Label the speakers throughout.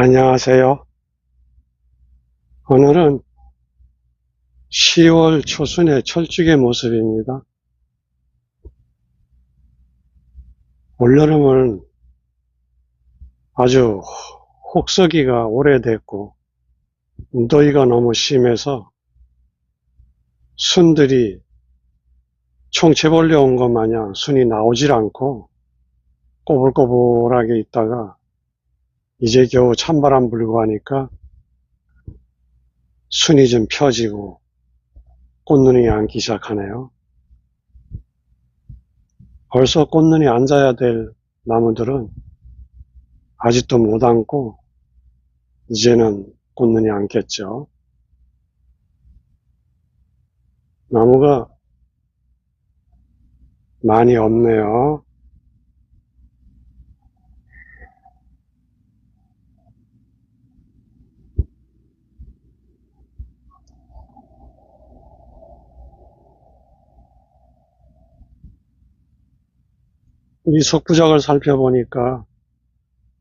Speaker 1: 안녕하세요. 오늘은 10월 초순의 철쭉의 모습입니다. 올여름은 아주 혹서기가 오래됐고 무더위가 너무 심해서 순들이 총채 벌려 온 것 마냥 순이 나오질 않고 꼬불꼬불하게 있다가 이제 겨우 찬바람 불고 하니까 순이 좀 펴지고 꽃눈이 앉기 시작하네요. 벌써 꽃눈이 앉아야 될 나무들은 아직도 못 앉고 이제는 꽃눈이 앉겠죠. 나무가 많이 없네요. 이 속부작을 살펴보니까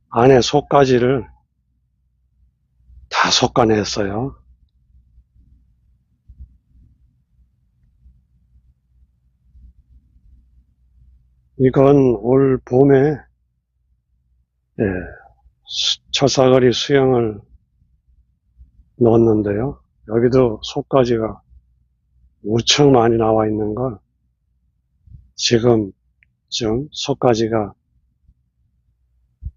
Speaker 1: 안에 속가지를 다 솎아냈어요. 이건 올 봄에 예, 수- 철사거리 수영을 넣었는데요. 여기도 속가지가 무척 많이 나와 있는 걸 지금 좀 속가지가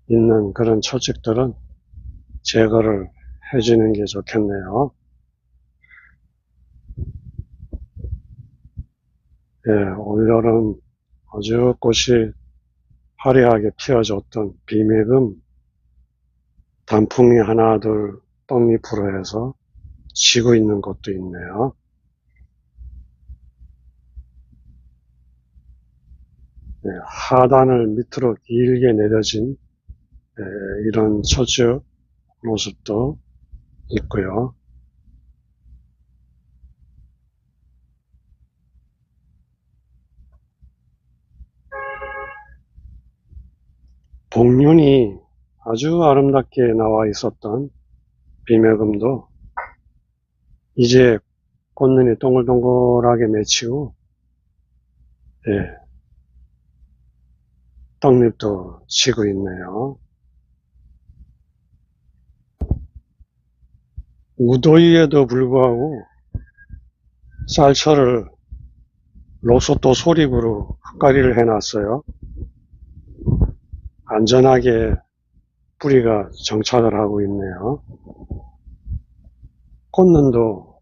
Speaker 1: 있는 그런 철쭉들은 제거를 해주는 게 좋겠네요. 예, 올여름 아주 꽃이 화려하게 피어줬던 비밀금 단풍이 하나 둘 떡잎으로 해서 지고 있는 것도 있네요. 하단을 밑으로 길게 내려진 예, 이런 철쭉 모습도 있고요. 복륜이 아주 아름답게 나와 있었던 비매금도 이제 꽃눈이 동글동글하게 맺히고 예, 떡잎도 치고 있네요. 무더위에도 불구하고 쌀철을 로소토 소립으로 흙가리를 해놨어요. 안전하게 뿌리가 정착을 하고 있네요. 꽃눈도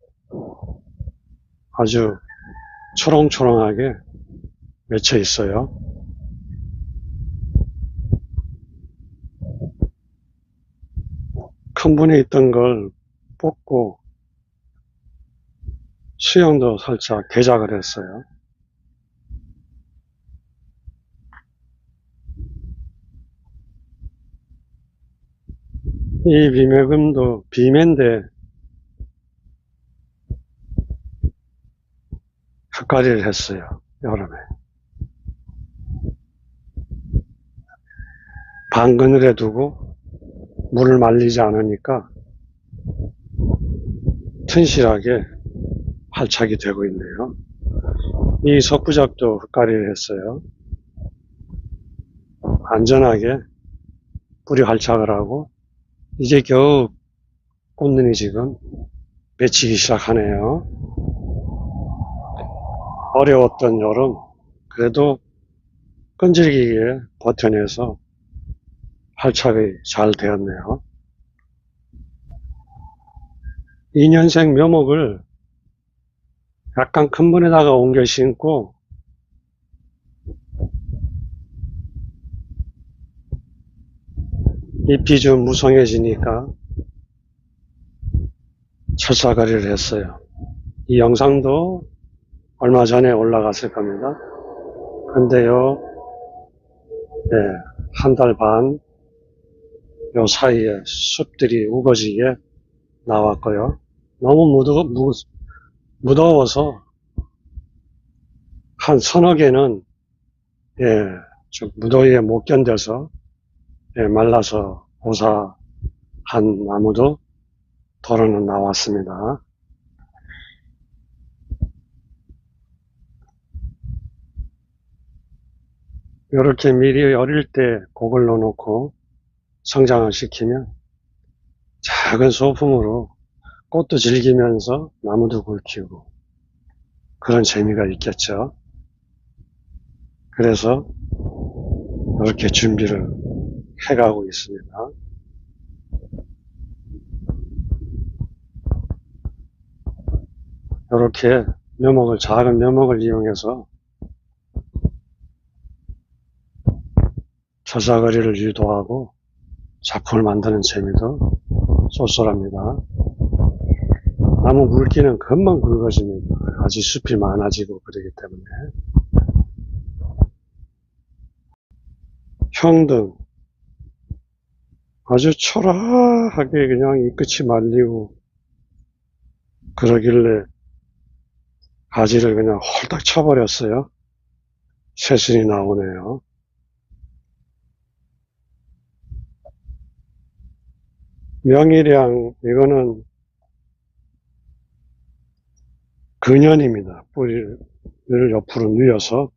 Speaker 1: 아주 초롱초롱하게 맺혀 있어요. 큰 분에 있던 걸 뽑고 수영도 살짝 개작을 했어요. 이 비매금도 비매인데 흙가리를 했어요. 여름에. 방근을해 두고 물을 말리지 않으니까 튼실하게 활착이 되고 있네요. 이 석부작도 흙가리를 했어요. 안전하게 뿌리 활착을 하고 이제 겨우 꽃눈이 지금 맺히기 시작하네요. 어려웠던 여름 그래도 끈질기게 버텨내서 활착이 잘 되었네요. 2년생 묘목을 약간 큰 분에다가 옮겨 심고 잎이 좀 무성해지니까 철사거리를 했어요. 이 영상도 얼마 전에 올라갔을 겁니다. 근데요, 네, 한 달 반, 요 사이에 숲들이 우거지게 나왔고요. 너무 무더, 무, 무더워서 한 서너 개는 예, 좀 무더위에 못 견뎌서 예, 말라서 고사하고 한 나무도 덜어는 나왔습니다. 이렇게 미리 어릴 때 곡을 넣어놓고 성장을 시키면 작은 소품으로 꽃도 즐기면서 나무도 굵히고 그런 재미가 있겠죠. 그래서 이렇게 준비를 해가고 있습니다. 이렇게 묘목을 작은 묘목을 이용해서 저자거리를 유도하고 작품을 만드는 재미도 쏠쏠합니다. 나무 굵기는 금방 굵어집니다. 아직 숲이 많아지고 그러기 때문에. 형등. 아주 초라하게 그냥 이 끝이 말리고 그러길래 가지를 그냥 홀딱 쳐버렸어요. 새순이 나오네요. 명일양, 이거는 근연입니다. 뿌리를 옆으로 뉘어서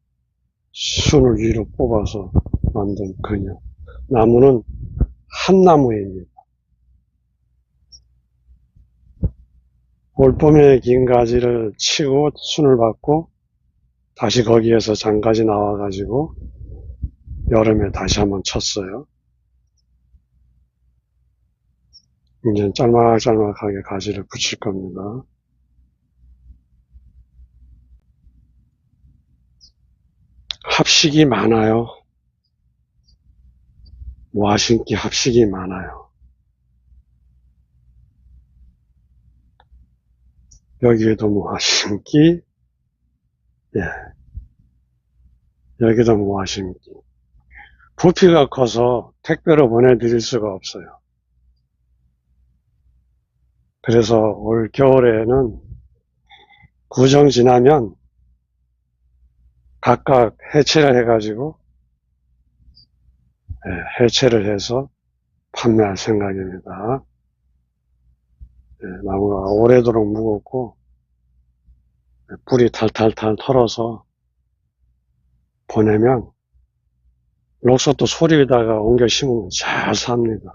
Speaker 1: 순을 위로 뽑아서 만든 근연. 나무는 한 나무입니다. 올봄에 긴 가지를 치고 순을 받고 다시 거기에서 장가지 나와가지고 여름에 다시 한번 쳤어요. 이제 짤막짤막하게 가지를 붙일 겁니다. 합식이 많아요. 모아신기 합식이 많아요. 여기에도 모아신기, 예. 여기도 모아신기. 부피가 커서 택배로 보내드릴 수가 없어요. 그래서 올 겨울에는 구정 지나면 각각 해체를 해가지고 예, 해체를 해서 판매할 생각입니다. 예, 나무가 오래도록 무겁고 예, 뿌리 탈탈탈 털어서 보내면 록소또 소리에다가 옮겨 심으면 잘 삽니다.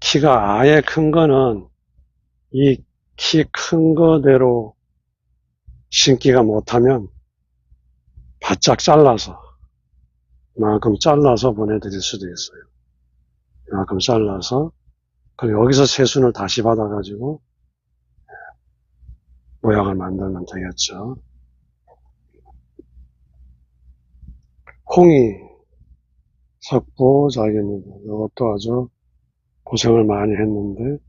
Speaker 1: 키가 아예 큰 거는 이 키 큰 거대로 심기가 못하면 바짝 잘라서 이만큼 잘라서 보내드릴 수도 있어요. 이만큼 잘라서 그럼 여기서 새순을 다시 받아가지고 모양을 만들면 되겠죠. 홍이 석보작입니다. 이것도 아주 고생을 많이 했는데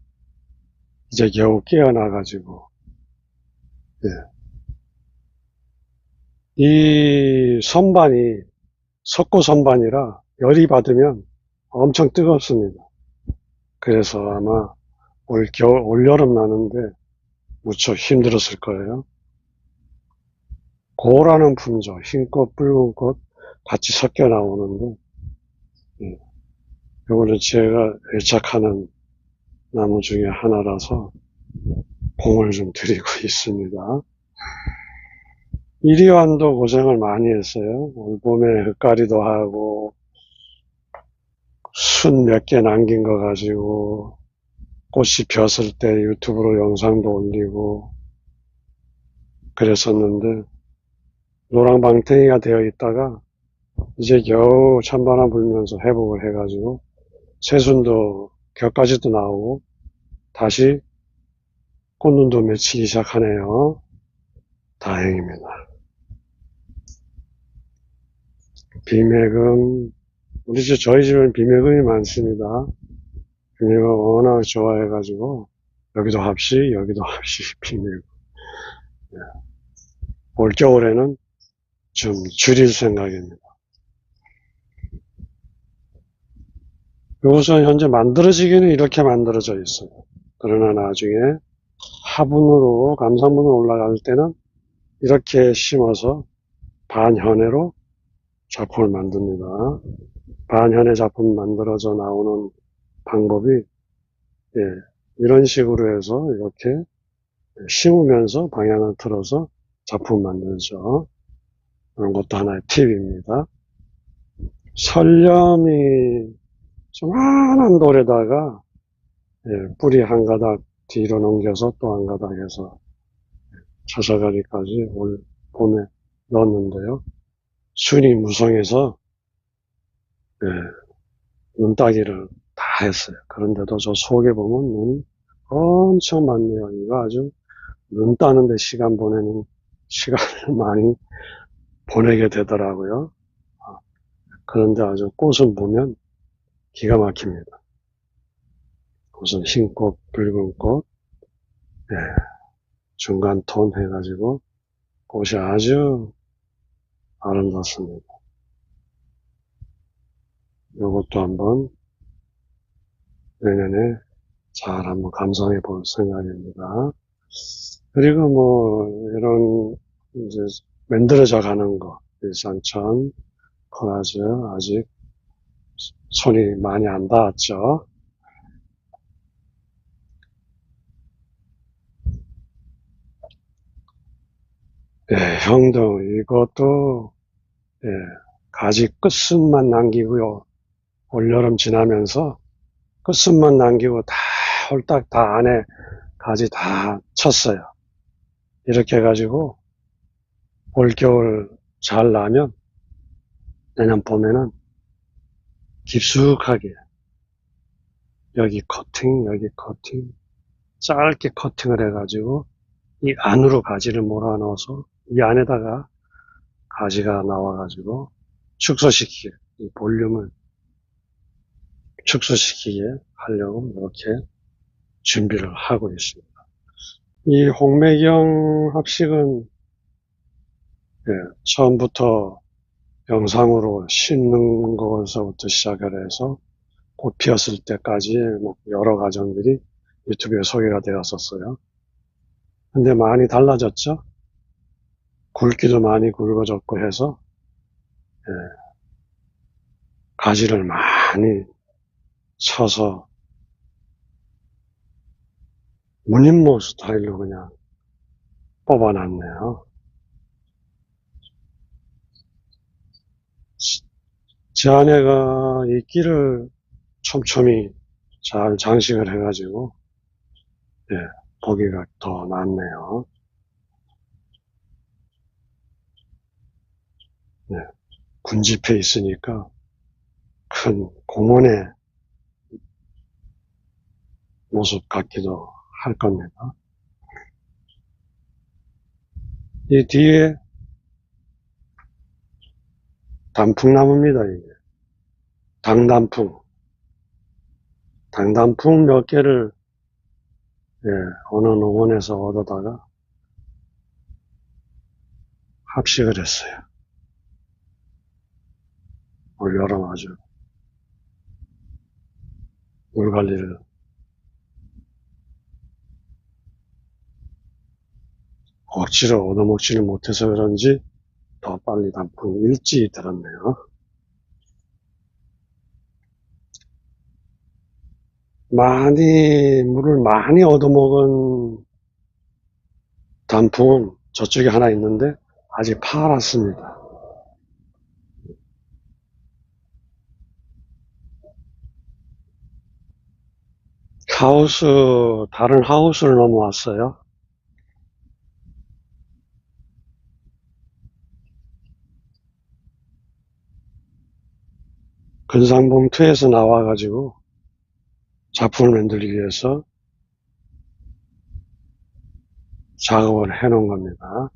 Speaker 1: 이제 겨우 깨어나 가지고 예. 이 선반이 석고 선반이라 열이 받으면 엄청 뜨겁습니다. 그래서 아마 올 겨울, 올 여름 나는데 무척 힘들었을 거예요. 고라는 품종, 흰 꽃, 붉은 꽃 같이 섞여 나오는데, 예. 요거는 제가 애착하는 나무 중에 하나라서 공을 좀 드리고 있습니다. 이리완도 고생을 많이 했어요. 올 봄에 흙가리도 하고, 순 몇 개 남긴 거 가지고, 꽃이 폈을 때 유튜브로 영상도 올리고, 그랬었는데, 노랑방탱이가 되어 있다가, 이제 겨우 찬바람 불면서 회복을 해가지고, 새순도 격가지도 나오고, 다시 꽃눈도 맺히기 시작하네요. 다행입니다. 비매금, 우리 집, 저희 집은 비매금이 많습니다. 비매금 워낙 좋아해가지고, 여기도 합시, 여기도 합시, 비매금. 예. 올겨울에는 좀 줄일 생각입니다. 이것은 현재 만들어지기는 이렇게 만들어져 있어요. 그러나 나중에 화분으로, 감상분으로 올라갈 때는 이렇게 심어서 반현해로 작품을 만듭니다. 반현해 작품 만들어져 나오는 방법이, 예, 이런 식으로 해서 이렇게 심으면서 방향을 틀어서 작품 만들죠. 그런 것도 하나의 팁입니다. 설렴이 조만한 돌에다가 예, 뿌리 한 가닥 뒤로 넘겨서 또 한 가닥 해서 찾아가기까지 올 봄에 넣었는데요. 순이 무성해서 예, 눈 따기를 다 했어요. 그런데도 저 속에 보면 눈이 엄청 많네요. 이거 아주 눈 따는데 시간 보내는 시간을 많이 보내게 되더라고요. 아, 그런데 아주 꽃은 보면 기가 막힙니다. 우선 흰꽃, 붉은 꽃, 예, 중간 톤 해가지고 꽃이 아주 아름답습니다. 이것도 한번 내년에 잘 한번 감상해 볼 생각입니다. 그리고 뭐 이런 이제 만들어져 가는 거 일산천 코라즈 아직 손이 많이 안 닿았죠. 예, 형도 이것도 예, 가지 끝순만 남기고요. 올여름 지나면서 끝순만 남기고 다 홀딱 다 안에 가지 다 쳤어요. 이렇게 해가지고 올겨울 잘 나면 내년 봄에는 깊숙하게 여기 커팅 여기 커팅 짧게 커팅을 해가지고 이 안으로 가지를 몰아넣어서 이 안에다가 가지가 나와가지고 축소시키게 이 볼륨을 축소시키게 하려고 이렇게 준비를 하고 있습니다. 이 홍매경 합식은 예, 처음부터 영상으로 심는 것서부터 시작을 해서 꽃 피었을 때까지 뭐 여러 과정들이 유튜브에 소개가 되었었어요. 근데 많이 달라졌죠? 굵기도 많이 굵어졌고 해서 예, 가지를 많이 쳐서 무늬모 스타일로 그냥 뽑아놨네요. 제 아내가 이 끼를 촘촘히 잘 장식을 해가지고, 예, 보기가 더 낫네요. 네, 군집해 있으니까 큰 공원의 모습 같기도 할 겁니다. 이 뒤에 단풍나무입니다, 이게. 당단풍. 당단풍 몇 개를, 예, 어느 농원에서 얻어다가 합식을 했어요. 올 여름 아주 물 관리를 억지로 얻어먹지는 못해서 그런지 더 빨리 단풍이 일찍 들었네요. 많이, 물을 많이 얻어먹은 단풍은 저쪽에 하나 있는데 아직 파랗습니다. 하우스, 다른 하우스를 넘어왔어요. 근상봉투에서 나와가지고 작품을 만들기 위해서 작업을 해 놓은 겁니다.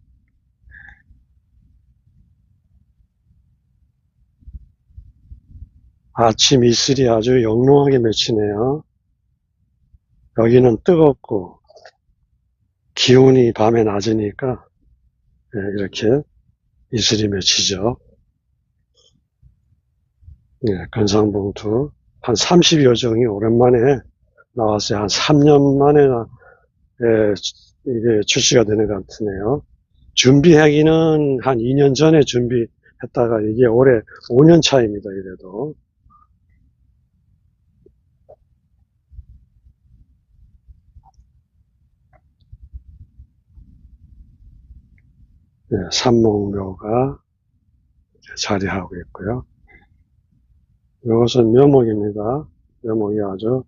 Speaker 1: 아침 이슬이 아주 영롱하게 맺히네요. 여기는 뜨겁고 기온이 밤에 낮으니까 예, 이렇게 이슬이 맺히죠. 예, 건상봉투 한 30여 종이 오랜만에 나왔어요. 한 3년 만에 예, 이게 출시가 되는 것 같으네요. 준비하기는 한 2년 전에 준비했다가 이게 올해 5년 차입니다. 이래도. 예, 산목묘가 자리하고 있고요. 이것은 묘목입니다. 묘목이 아주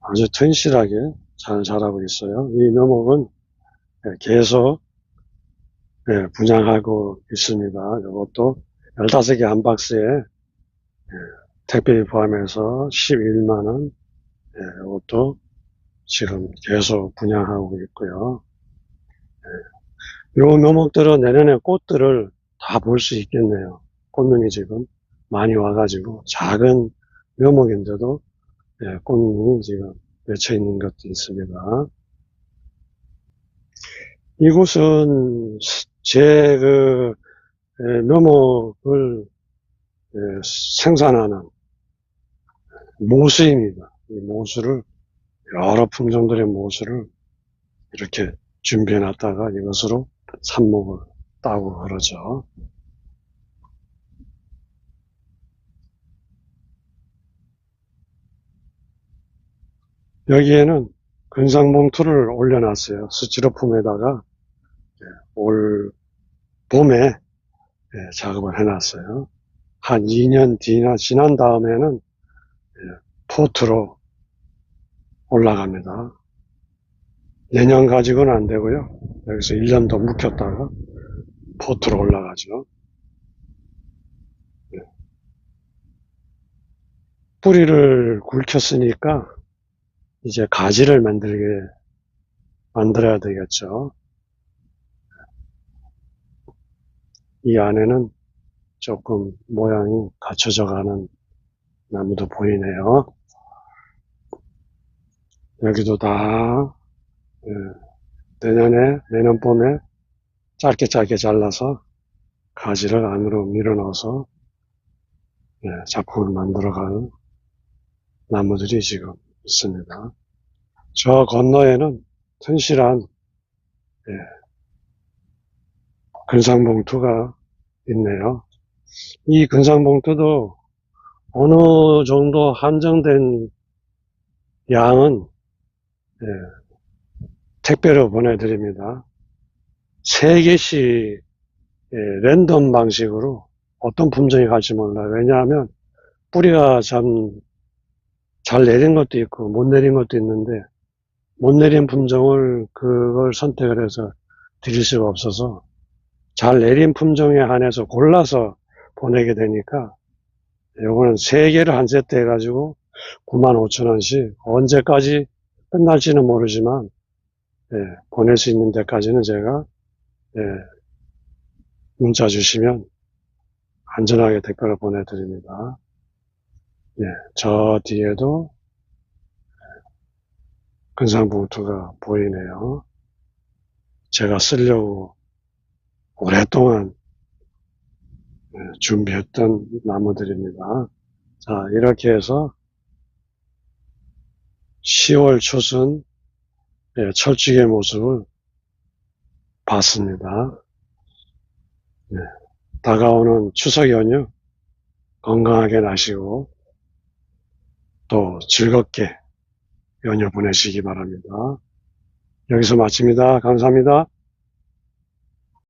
Speaker 1: 아주 튼실하게 잘 자라고 있어요. 이 묘목은 예, 계속 예, 분양하고 있습니다. 이것도 15개 한 박스에 예, 택배 포함해서 11만원 예, 이것도 지금 계속 분양하고 있고요. 예, 요 묘목들은 내년에 꽃들을 다 볼 수 있겠네요. 꽃눈이 지금 많이 와가지고 작은 묘목인데도 예, 꽃눈이 지금 맺혀 있는 것도 있습니다. 이곳은 제 그 묘목을 예, 생산하는 모수입니다. 이 모수를 여러 품종들의 모수를 이렇게 준비해 놨다가 이것으로 삽목을 따고 그러죠. 여기에는 근상 봉투를 올려놨어요. 스티로폼에다가 예, 올 봄에 예, 작업을 해놨어요. 한 2년 뒤나 지난 다음에는 예, 포트로 올라갑니다. 내년 가지고는 안 되고요. 여기서 1년 더 묵혔다가 포트로 올라가죠. 예. 뿌리를 굵혔으니까 이제 가지를 만들게 만들어야 되겠죠. 이 안에는 조금 모양이 갖춰져 가는 나무도 보이네요. 여기도 다 예, 내년에 내년 봄에 짧게 짧게 잘라서 가지를 안으로 밀어 넣어서 예, 작품을 만들어가는 나무들이 지금 있습니다. 저 건너에는 튼실한 예, 근상봉투가 있네요. 이 근상봉투도 어느 정도 한정된 양은 예, 택배로 보내드립니다. 세 개씩 예, 랜덤 방식으로 어떤 품종이 갈지 몰라요. 왜냐하면 뿌리가 참 잘 내린 것도 있고 못 내린 것도 있는데 못 내린 품종을 그걸 선택을 해서 드릴 수가 없어서 잘 내린 품종에 한해서 골라서 보내게 되니까 요거는 세 개를 한 세트 해가지고 95,000원씩 언제까지 끝날지는 모르지만 예, 보낼 수 있는 데까지는 제가 예, 문자 주시면 안전하게 택배를 보내드립니다. 예, 저 뒤에도 근상봉투가 보이네요. 제가 쓰려고 오랫동안 예, 준비했던 나무들입니다. 자, 이렇게 해서 10월 초순 예, 철쭉의 모습을 봤습니다. 예, 다가오는 추석 연휴 건강하게 나시고 또 즐겁게 연휴 보내시기 바랍니다. 여기서 마칩니다. 감사합니다.